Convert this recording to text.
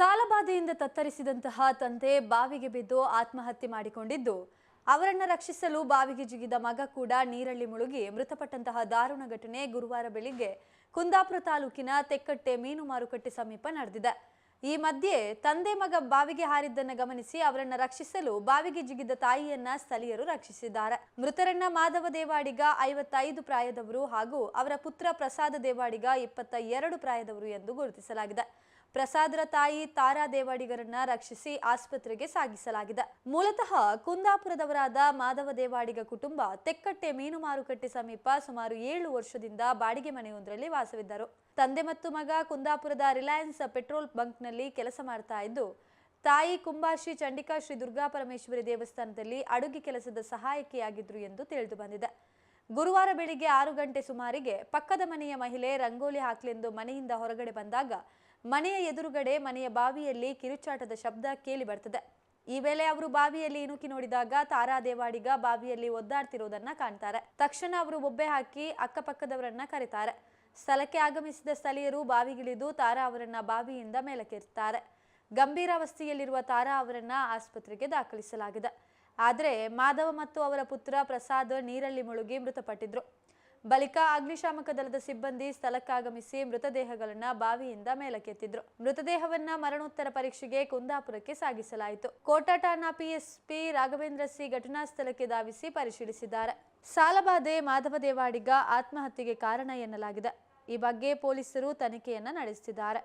ಸಾಲಬಾಧೆಯಿಂದ ತತ್ತರಿಸಿದಂತಹ ತಂದೆ ಬಾವಿಗೆ ಬಿದ್ದು ಆತ್ಮಹತ್ಯೆ ಮಾಡಿಕೊಂಡಿದ್ದು. ಅವರನ್ನ ರಕ್ಷಿಸಲು ಬಾವಿಗೆ ಜಿಗಿದ ಮಗ ಕೂಡ ನೀರಲ್ಲಿ ಮುಳುಗಿ ಮೃತಪಟ್ಟಂತಹ ದಾರುಣ ಘಟನೆ ಗುರುವಾರ ಬೆಳಿಗ್ಗೆ ಕುಂದಾಪುರ ತಾಲೂಕಿನ ತೆಕ್ಕಟ್ಟೆ ಮೀನು ಮಾರುಕಟ್ಟೆ ಸಮೀಪ ನಡೆದಿದೆ. ಈ ಮಧ್ಯೆ ತಂದೆ ಮಗ ಬಾವಿಗೆ ಹಾರಿದ್ದನ್ನು ಗಮನಿಸಿ ಅವರನ್ನ ರಕ್ಷಿಸಲು ಬಾವಿಗೆ ಜಿಗಿದ ತಾಯಿಯನ್ನ ಸ್ಥಳೀಯರು ರಕ್ಷಿಸಿದ್ದಾರೆ. ಮೃತರನ್ನ ಮಾಧವ ದೇವಾಡಿಗ ಐವತ್ತೈದು ಪ್ರಾಯದವರು ಹಾಗೂ ಅವರ ಪುತ್ರ ಪ್ರಸಾದ ದೇವಾಡಿಗ ಇಪ್ಪತ್ತ ಎರಡು ಪ್ರಾಯದವರು ಎಂದು ಗುರುತಿಸಲಾಗಿದೆ. ಪ್ರಸಾದರ ತಾಯಿ ತಾರಾ ದೇವಾಡಿಗರನ್ನ ರಕ್ಷಿಸಿ ಆಸ್ಪತ್ರೆಗೆ ಸಾಗಿಸಲಾಗಿದೆ. ಮೂಲತಃ ಕುಂದಾಪುರದವರಾದ ಮಾಧವ ದೇವಾಡಿಗ ಕುಟುಂಬ ತೆಕ್ಕಟ್ಟೆ ಮೀನು ಮಾರುಕಟ್ಟೆ ಸಮೀಪ ಸುಮಾರು ಏಳು ವರ್ಷದಿಂದ ಬಾಡಿಗೆ ಮನೆಯೊಂದರಲ್ಲಿ ವಾಸವಿದ್ದರು. ತಂದೆ ಮತ್ತು ಮಗ ಕುಂದಾಪುರದ ರಿಲಯನ್ಸ್ ಪೆಟ್ರೋಲ್ ಬಂಕ್ನಲ್ಲಿ ಕೆಲಸ ಮಾಡ್ತಾ ಇದ್ದು, ತಾಯಿ ಕುಂಬಾಶ್ರೀ ಚಂಡಿಕಾ ಶ್ರೀ ದುರ್ಗಾ ಪರಮೇಶ್ವರಿ ದೇವಸ್ಥಾನದಲ್ಲಿ ಅಡುಗೆ ಕೆಲಸದ ಸಹಾಯಕಿಯಾಗಿದ್ರು ಎಂದು ತಿಳಿದು ಬಂದಿದೆ. ಗುರುವಾರ ಬೆಳಿಗ್ಗೆ ಆರು ಗಂಟೆ ಸುಮಾರಿಗೆ ಪಕ್ಕದ ಮನೆಯ ಮಹಿಳೆ ರಂಗೋಲಿ ಹಾಕ್ಲೆಂದು ಮನೆಯಿಂದ ಹೊರಗಡೆ ಬಂದಾಗ ಮನೆಯ ಎದುರುಗಡೆ ಮನೆಯ ಬಾವಿಯಲ್ಲಿ ಕಿರುಚಾಟದ ಶಬ್ದ ಕೇಳಿ ಬರ್ತದೆ. ಈ ವೇಳೆ ಅವರು ಬಾವಿಯಲ್ಲಿ ಇಣುಕಿ ನೋಡಿದಾಗ ತಾರಾ ದೇವಾಡಿಗ ಬಾವಿಯಲ್ಲಿ ಒದ್ದಾಡ್ತಿರೋದನ್ನ ಕಾಣ್ತಾರೆ. ತಕ್ಷಣ ಅವರು ಬೊಬ್ಬೆ ಹಾಕಿ ಅಕ್ಕಪಕ್ಕದವರನ್ನ ಕರೀತಾರೆ. ಸ್ಥಳಕ್ಕೆ ಆಗಮಿಸಿದ ಸ್ಥಳೀಯರು ಬಾವಿಗಿಳಿದು ತಾರಾ ಅವರನ್ನ ಬಾವಿಯಿಂದ ಮೇಲಕ್ಕೆತ್ತಾರೆ ಗಂಭೀರಾವಸ್ಥೆಯಲ್ಲಿರುವ ತಾರಾ ಅವರನ್ನ ಆಸ್ಪತ್ರೆಗೆ ದಾಖಲಿಸಲಾಗಿದೆ. ಆದರೆ ಮಾಧವ ಮತ್ತು ಅವರ ಪುತ್ರ ಪ್ರಸಾದ್ ನೀರಲ್ಲಿ ಮುಳುಗಿ ಮೃತಪಟ್ಟಿದ್ರು. ಬಳಿಕ ಅಗ್ನಿಶಾಮಕ ದಳದ ಸಿಬ್ಬಂದಿ ಸ್ಥಳಕ್ಕಾಗಮಿಸಿ ಮೃತದೇಹಗಳನ್ನ ಬಾವಿಯಿಂದ ಮೇಲಕ್ಕೆತ್ತಿದ್ರು. ಮೃತದೇಹವನ್ನ ಮರಣೋತ್ತರ ಪರೀಕ್ಷೆಗೆ ಕುಂದಾಪುರಕ್ಕೆ ಸಾಗಿಸಲಾಯಿತು. ಕೋಟಾ ಠಾಣಾ ಪಿಎಸ್ಪಿ ರಾಘವೇಂದ್ರ ಸಿ ಘಟನಾ ಸ್ಥಳಕ್ಕೆ ಧಾವಿಸಿ ಪರಿಶೀಲಿಸಿದ್ದಾರೆ. ಸಾಲಬಾಧೆ ಮಾಧವ ದೇವಾಡಿಗ ಆತ್ಮಹತ್ಯೆಗೆ ಕಾರಣ ಎನ್ನಲಾಗಿದೆ. ಈ ಬಗ್ಗೆ ಪೊಲೀಸರು ತನಿಖೆಯನ್ನ ನಡೆಸುತ್ತಿದ್ದಾರೆ